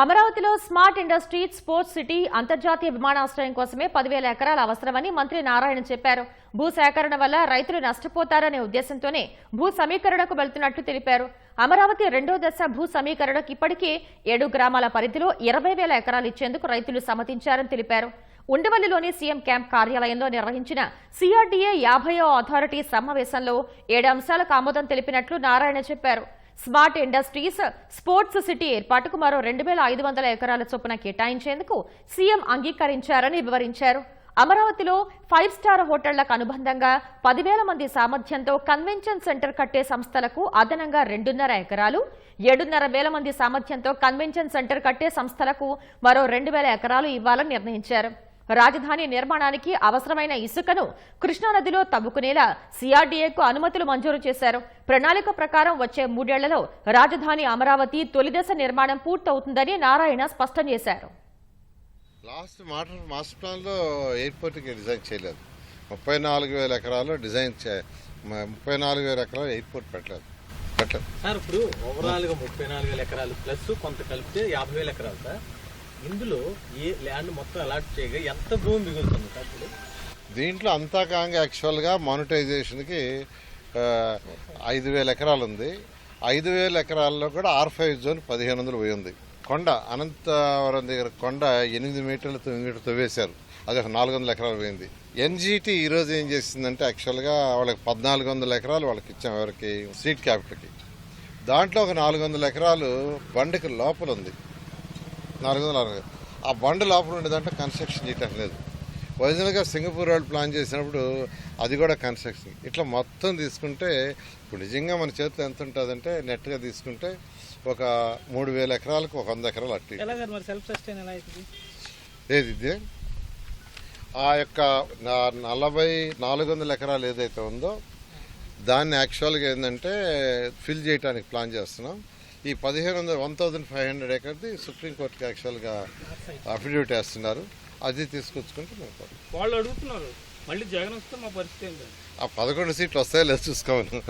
అమరావతిలో smart industry sports city అంతర్జాతీయ విమానాశ్రయం కోసమే పదివేల ఎకరాలు అవసరమని మంత్రి నారాయణ చెప్పారు. భూ సేకరణ వల్ల రైతులు నష్టపోతారనే ఉద్దేశంతోనే భూ సమీకరణకు వెళ్తున్నట్లు తెలిపారు. అమరావతి రెండో దశ భూ సమీకరణకు ఇప్పటికే ఏడు గ్రామాల పరిధిలో ఇరవై వేల ఎకరాలు ఇచ్చేందుకు రైతులు సమ్మతించారని తెలిపారు. ఉండవల్లిలోని సీఎం క్యాంప్ కార్యాలయంలో నిర్వహించిన సిఆర్డీఏ యాభైవ అథారిటీ సమావేశంలో ఏడు అంశాలకు ఆమోదం తెలిపినట్లు నారాయణ చెప్పారు. స్మార్ట్ ఇండస్ట్రీస్ స్పోర్ట్స్ సిటీ ఏర్పాటుకు మరో రెండు వేల ఐదు వందల ఎకరాల చొప్పున కేటాయించేందుకు సీఎం అంగీకరించారని వివరించారు. అమరావతిలో ఫైవ్ స్టార్ హోటళ్ళకు అనుబంధంగా పదివేల మంది సామర్థ్యంతో కన్వెన్షన్ సెంటర్ కట్టే సంస్థలకు అదనంగా రెండున్నర ఎకరాలు ఏడున్నర వేల మంది సామర్థ్యంతో కన్వెన్షన్ సెంటర్ కట్టే సంస్థలకు మరో రెండు వేల ఎకరాలు ఇవ్వాలని నిర్ణయించారు. రాజధాని నిర్మాణానికి అవసరమైన ఇసుకను కృష్ణానదిలో తవ్వుకునేలా సిఆర్డీఏకు అనుమతులు మంజూరు చేశారు. ప్రణాళిక ప్రకారం వచ్చే మూడేళ్ళలో రాజధాని అమరావతి తొలిదశ నిర్మాణం పూర్తవుతుందని నారాయణ స్పష్టం చేశారు. లాస్ట్ మాటర్ మాస్టర్ ప్లాన్లో ఎయిర్పోర్ట్కి డిజైన్ చేయలేదు. ముప్పై నాలుగు వేల ఎకరాలు డిజైన్ చే ముప్పై నాలుగు వేల ఎకరాలు ఎయిర్పోర్ట్ పెట్టలేదు. పెట్టలేదు. సార్ ఇప్పుడు ఓవరాల్గా ముప్పై నాలుగు వేల ఎకరాలు ప్లస్ కొంత కలిపితే యాభై వేల ఎకరాలు సార్. ఇందులో ఏ ల్యాండ్ మొత్తం అలాట్ చేయగా ఎంత భూమి మిగులుతుంది సార్ దీంట్లో అంతా కాంగ యాక్చువల్గా మానిటైజేషన్కి ఐదు వేల ఎకరాలు ఉంది. ఐదు వేల ఎకరాల్లో కూడా ఆర్ ఫైవ్ జోన్ పదిహేను వందలు పోయి ఉంది. కొండ అనంతవరం దగ్గర కొండ ఎనిమిది మీటర్లు తొమ్మిది మీటర్లు తవ్వేశారు. అది ఒక నాలుగు వందల ఎకరాలు పోయింది. ఎన్జీటీ ఈరోజు ఏం చేసిందంటే యాక్చువల్గా వాళ్ళకి పద్నాలుగు వందల ఎకరాలు వాళ్ళకి ఇచ్చాం ఎవరికి? సీట్ క్యాపిటల్కి దాంట్లో ఒక నాలుగు వందల ఎకరాలు బండికి లోపల ఉంది. నాలుగు వందల అరవై. ఆ బండి లోపల ఉండేదంటే కన్స్ట్రక్షన్ చేయటం లేదు. ఒరిజినల్గా సింగపూర్ వాళ్ళు ప్లాన్ చేసినప్పుడు అది కూడా కన్స్ట్రక్షన్. ఇట్లా మొత్తం తీసుకుంటే ఇప్పుడు నిజంగా మన చేతిలో ఎంత ఉంటుందంటే నెట్గా తీసుకుంటే ఒక మూడు వేల ఎకరాలకు ఒక వంద ఎకరాలు అట్టి. ఏది ఇది? ఆ యొక్క నలభై నాలుగు వందల ఎకరాలు ఏదైతే ఉందో దాన్ని యాక్చువల్గా ఏంటంటే ఫిల్ చేయడానికి ప్లాన్ చేస్తున్నాం. ఈ పదిహేను వందల వన్ థౌజండ్ ఫైవ్ హండ్రెడ్ ఎకర్ది సుప్రీంకోర్టుకి యాక్చువల్గా అఫిడవిట్ వేస్తున్నారు. అది తీసుకొచ్చుకుంటే మేము. వాళ్ళు అడుగుతున్నారు. మళ్ళీ జగన్ వస్తే మా పరిస్థితి ఏంటంటే ఆ పదకొండు సీట్లు వస్తాయో లేదో చూసుకోవాలి.